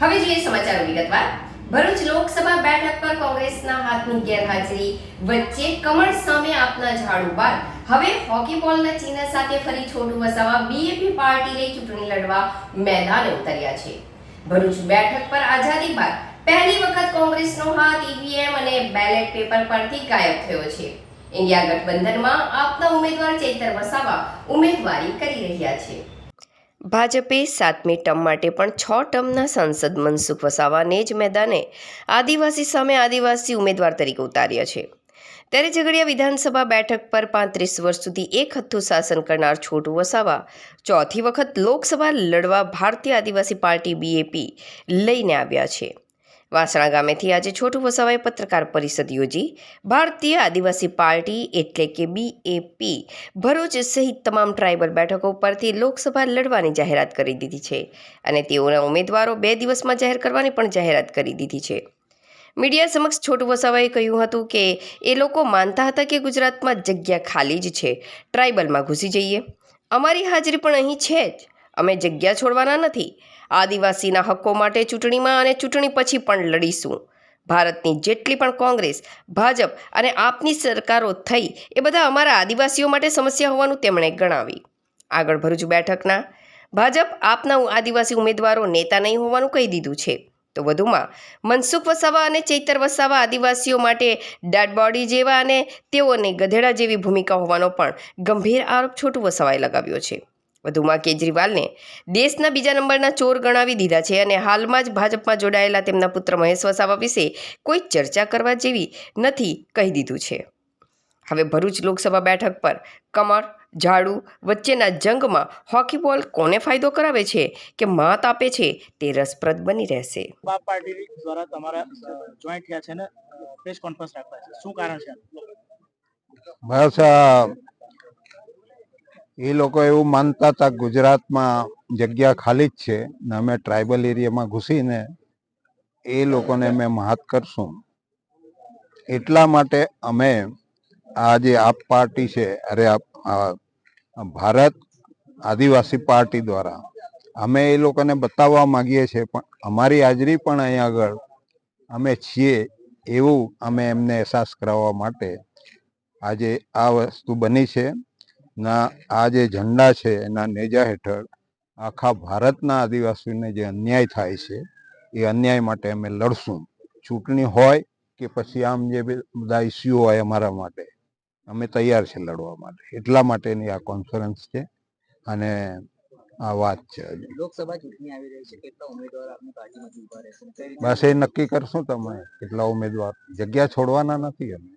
હવે જોઈએ સમાચારો વિગતવાર. ભરૂચ લોકસભા બેઠક પર કોંગ્રેસના હાથની ગેરહાજરી વચ્ચે કમળ સામે આપના ઝાડુ બાદ હવે હોકી બોલના ચિહ્ન સાથે ફરી છોટું વસાવા બીએપી પાર્ટીને ચૂંટણી લડવા મેદાને ઉતર્યા છે. ભરૂચ બેઠક પર આઝાદી બાદ પહેલી વખત કોંગ્રેસનો હાથ ઈવીએમ અને બેલેટ પેપર પરથી ગાયબ થયો છે. ઇન્ડિયા ગઠબંધનમાં આપના ઉમેદવાર ચેતર વસાવા ઉમેદવારી કરી રહ્યા છે. ભાજપે સાતમી ટર્મ માટે પણ છ ટર્મના સાંસદ મનસુખ વસાવાને જ મેદાને આદિવાસી સામે આદિવાસી ઉમેદવાર તરીકે ઉતાર્યા છે. ત્યારે ઝઘડિયા વિધાનસભા બેઠક પર પાંત્રીસ વર્ષ સુધી એક હથ્થું શાસન કરનાર છોટુ વસાવા ચોથી વખત લોકસભા લડવા ભારતીય આદિવાસી પાર્ટી બીએપી લઈને આવ્યા છે. વાસણા ગામેથી આજે છોટુ વસાવાએ પત્રકાર પરિષદ યોજી. ભારતીય આદિવાસી પાર્ટી એટલે કે બીએપી ભરૂચ સહિત તમામ ટ્રાઇબલ બેઠકો પરથી લોકસભા લડવાની જાહેરાત કરી દીધી છે અને તેઓના ઉમેદવારો બે દિવસમાં જાહેર કરવાની પણ જાહેરાત કરી દીધી છે. મીડિયા સમક્ષ છોટુ વસાવાએ કહ્યું હતું કે એ લોકો માનતા હતા કે ગુજરાતમાં જગ્યા ખાલી જ છે, ટ્રાઇબલમાં ઘૂસી જઈએ. અમારી હાજરી પણ અહીં છે જ. અમે જગ્યા છોડવાના નથી. આદિવાસીના હક્કો માટે ચૂંટણીમાં અને ચૂંટણી પછી પણ લડીશું. ભારતની જેટલી પણ કોંગ્રેસ, ભાજપ અને આપની સરકારો થઈ, એ બધા અમારા આદિવાસીઓ માટે સમસ્યા હોવાનું તેમણે ગણાવી. આગળ ભરૂચ બેઠકના ભાજપ આપના આદિવાસી ઉમેદવારો નેતા નહીં હોવાનું કહી દીધું છે. તો વધુમાં, મનસુખ વસાવા અને ચૈતર વસાવા આદિવાસીઓ માટે ડેડ બોડી જેવા અને તેઓને ગધેડા જેવી ભૂમિકા હોવાનો પણ ગંભીર આરોપ છોટું વસાવાએ લગાવ્યો છે. વધુમાં કેજરીવાલને દેશના બીજા નંબરના ચોર ગણાવી દીધા છે અને હાલમાં જ ભાજપમાં જોડાયેલા તેમના પુત્ર મહેશ વસાવા વિશે કોઈ ચર્ચા કરવા જેવી નથી કહી દીધું છે. હવે ભરૂચ લોકસભા બેઠક પર કમર ઝાડુ વચ્ચેના જંગમાં હોકી બોલ કોને ફાયદો કરાવે છે કે માત આપે છે તે રસપ્રદ બની રહેશે. બાપ પાર્ટી દ્વારા તમારા જોઈન્ટ થયા છે ને પ્રેસ કોન્ફરન્સ રાખવા છે. શું કારણ છે? બસ એ લોકો એવું માનતા હતા ગુજરાતમાં જગ્યા ખાલી જ છે ને અમે ટ્રાઇબલ એરિયામાં ઘૂસીને એ લોકોને અમે મહાત કરશું. એટલા માટે અમે આ જે આપ પાર્ટી છે, અરે ભારત આદિવાસી પાર્ટી દ્વારા અમે એ લોકોને બતાવવા માગીએ છીએ, પણ અમારી હાજરી પણ અહીંયા આગળ અમે છીએ એવું અમે એમને અહેસાસ કરાવવા માટે આજે આ વસ્તુ બની છે. ના આ જે ઝંડા છે એના નેજા હેઠળ આખા ભારતના આદિવાસીઓને જે અન્યાય થાય છે એ અન્યાય માટે અમે લડશું. ચૂંટણી હોય કે પછી આમ જે બધા ઇસ્યુ હોય અમારા માટે અમે તૈયાર છે લડવા માટે. એટલા માટેની આ કોન્ફરન્સ છે અને આ વાત છે લોકસભા ચૂંટણી આવી રહી છે કેટલા ઉમેદવાર આપની પાર્ટીમાંથી ઊભા રહેશે બસ એ નક્કી કરશું તમે કેટલા ઉમેદવાર. જગ્યા છોડવાના નથી અમે.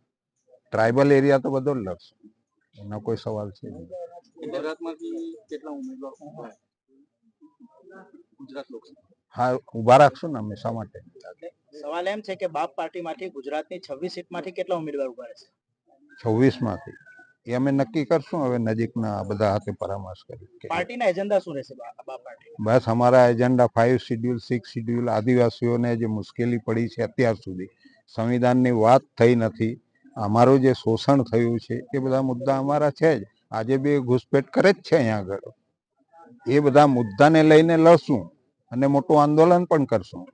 ટ્રાઇબલ એરિયા તો બધો જ લડશું. એનો કોઈ સવાલ છે નહીં. ગુજરાતમાંથી કેટલા ઉમેદવાર ઊભા ગુજરાત લોકસભા. હા ઊભા રાખશું ને અમે શા માટે? સવાલ એમ છે કે બાપ પાર્ટીમાંથી ગુજરાતની છવ્વીસ સીટમાંથી કેટલા ઉમેદવાર ઊભા રહેશે? છવ્વીસમાંથી એ અમે નક્કી કરશું હવે નજીકના બધા હાથે પરામર્શ કરી પાર્ટીના એજન્ડા શું રહેશે બાપ પાર્ટી બસ અમારા agenda five schedule six schedule આદિવાસીઓને જે મુશ્કેલી પડી છે અત્યાર સુધી સંવિધાનની વાત થઈ નથી. અમારું જે શોષણ થયું છે, એ બધા મુદ્દા અમારા છે જ. આજે બી ઘૂસપેટ કરે જ છે અહીંયા આગળ. એ બધા મુદ્દાને લઈને લડશું અને મોટું આંદોલન પણ કરશું.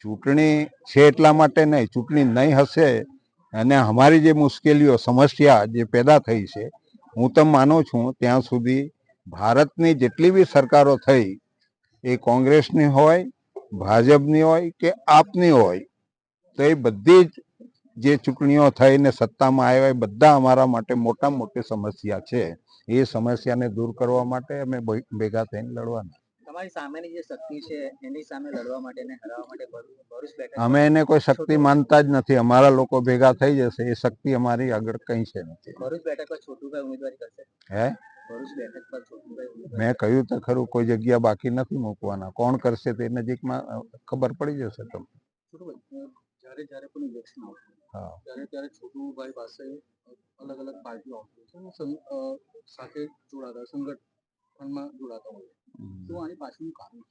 ચૂંટણી છે એટલા માટે નહીં, ચૂંટણી નહીં હશે અને અમારી જે મુશ્કેલીઓ, સમસ્યા જે પેદા થઈ છે, હું તો માનું છું ત્યાં સુધી ભારતની જેટલી બી સરકારો થઈ, એ કોંગ્રેસની હોય, ભાજપની હોય કે આપની હોય, તો એ બધી જ જે ચૂંટણીઓ થઈને સત્તામાં આવ્યા એ બધા અમારા માટે મોટા મોટી સમસ્યા છે. એ સમસ્યાને દૂર કરવા માટે અમે ભેગા થઈને લડવાના. તમારી સામેની જે શક્તિ છે એની સામે લડવા માટે અને હરાવવા માટે અમે એને કોઈ શક્તિ માનતા જ નથી. અમારા લોકો ભેગા થઈ જશે. એ શક્તિ અમારી આગળ કંઈ છે નથી. ભરૂચ બેઠક પર છોટુભાઈ ઉમેદવારી કરશે? હે? ભરૂચ બેઠક પર છોટુભાઈ મેં કહ્યું તો ખરું કોઈ જગ્યા બાકી નથી મૂકવાના. કોણ કરશે તે નજીકમાં ખબર પડી જશે તમને. જ્યારે જ્યારે પણ ઇલેક્શન આવશે ત્યારે ત્યારે છોટુભાઈ પાસે અલગ અલગ પાર્ટીઓ આવતી છે સાથે જોડાતા સંગઠનમાં જોડાતા હોય તો આની પાછળનું કારણ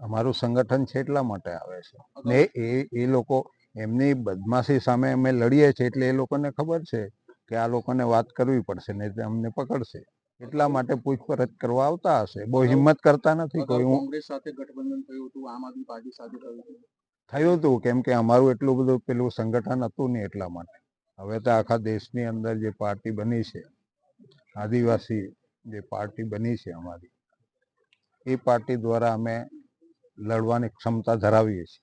અમારું સંગઠન છે એટલા માટે આવે છે. ને એ એ લોકો એમની બદમાશી સામે અમે લડીએ છીએ એટલે એ લોકોને ખબર છે કે આ લોકોને વાત કરવી પડશે નહીં તો અમને પકડશે. એટલા માટે પૂછપરછ કરવા આવતા હશે. બહુ હિંમત કરતા નથી કોઈ. હું કોંગ્રેસ સાથે ગઠબંધન થયું હતું આમ આદમી પાર્ટી સાથે થયું હતું. થયું હતું કેમ કે અમારું એટલું બધું પેલું સંગઠન હતું નહીં એટલા માટે. હવે તો આખા દેશની અંદર જે પાર્ટી બની છે, આદિવાસી જે પાર્ટી બની છે અમારી, એ પાર્ટી દ્વારા અમે લડવાની ક્ષમતા ધરાવીએ છીએ.